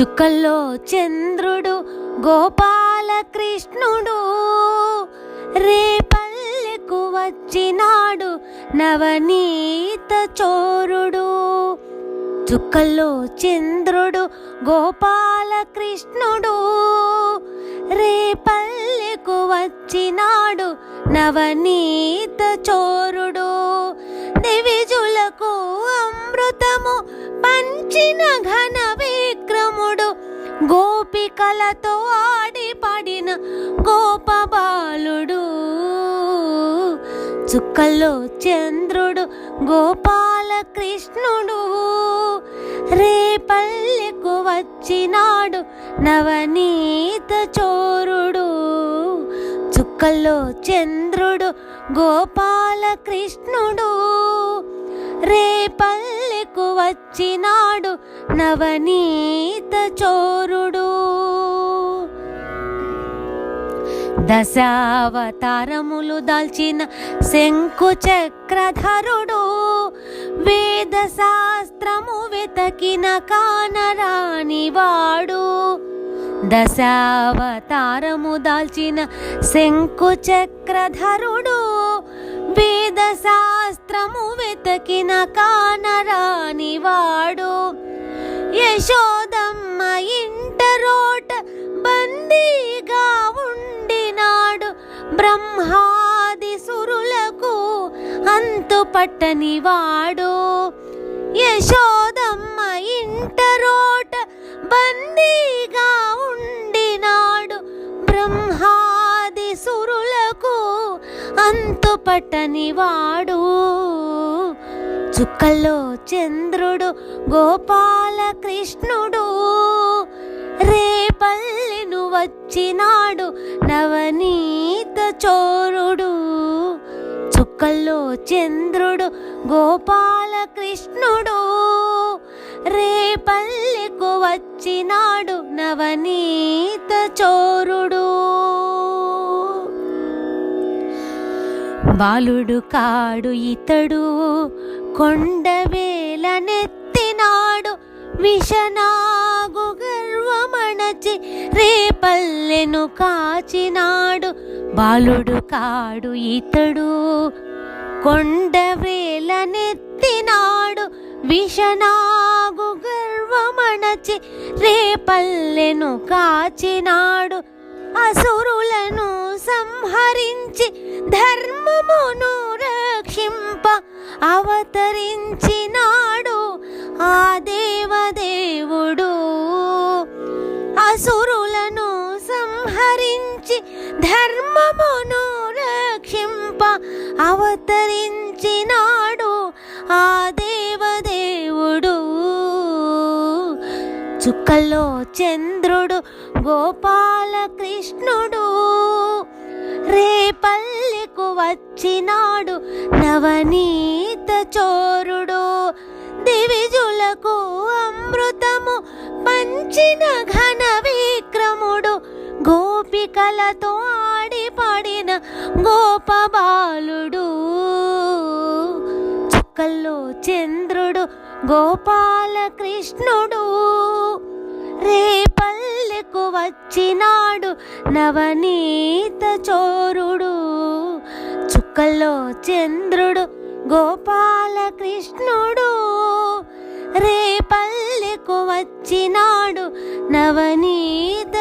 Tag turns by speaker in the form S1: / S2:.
S1: చుక్కల్లో చంద్రుడు గోపాలకృష్ణుడు. రేపల్లెకు వచ్చినాడు నవనీత చోరుడు. చుక్కల్లో చంద్రుడు గోపాలకృష్ణుడు. రేపల్లెకు వచ్చినాడు నవనీత చోరుడు. దివిజులకు అమృతము పంచిన ఘనవే గోపికలతో ఆడిపడిన గోపబాలుడు. చుక్కల్లో చంద్రుడు గోపాలకృష్ణుడు. రేపల్లెకు వచ్చినాడు నవనీత చోరుడు. చుక్కల్లో చంద్రుడు గోపాలకృష్ణుడు. రేపల్లెకు వచ్చినాడు నవనీత చోరుడు. దశావతారములు దాల్చిన శంకు చక్రధరుడు. వేద శాస్త్రము వెతకిన కానరాని వాడు. దశావతారము దాల్చిన శంకు చక్రధరుడు. వేద శాస్త్రము వెతకిన కానరాని వాడు. యశోదమ్మ ఇంట రోట బందీగా ఉండినాడు. బ్రహ్మాది సురులకు అంతు పట్టని వాడు. యశోదమ్మ ఇంట అంతు పట్టని వాడు చుక్కల్లో చంద్రుడు గోపాలకృష్ణుడు రేపల్లెను వచ్చినాడు నవనీత చోరుడు. చుక్కల్లో చంద్రుడు గోపాలకృష్ణుడు రేపల్లెకు వచ్చినాడు నవనీత చోరుడు. బాలుడు కాడు ఇతడు కొండవేల నెత్తినాడు విషనాగు గర్వమణచి రేపల్లెను కాచినాడు. బాలుడు కాడు ఇతడు కొండవేల నెత్తినాడు విషనాగు గర్వమణచి రేపల్లెను కాచినాడు. అసురులను సంహరించి ధర్మమును రక్షింప అవతరించినాడు ఆ దేవదేవుడు. అసురులను సంహరించి ధర్మమును రక్షింప అవతరించినాడు ఆ దేవదేవుడు. చుక్కల్లో చంద్రుడు గోపాలకృష్ణుడు రేపల్లెకు వచ్చినాడు నవనీత చోరుడు. దివిజులకు అమృతము పంచిన ఘన విక్రముడు. గోపికలతో ఆడిపడిన గోపబాలుడు. చుక్కల్లో చంద్రుడు గోపాలకృష్ణుడు. రే వచ్చినాడు నవనీత చోరుడు చుక్కల్లో చంద్రుడు గోపాలకృష్ణుడు. రేపల్లెకు వచ్చినాడు నవనీత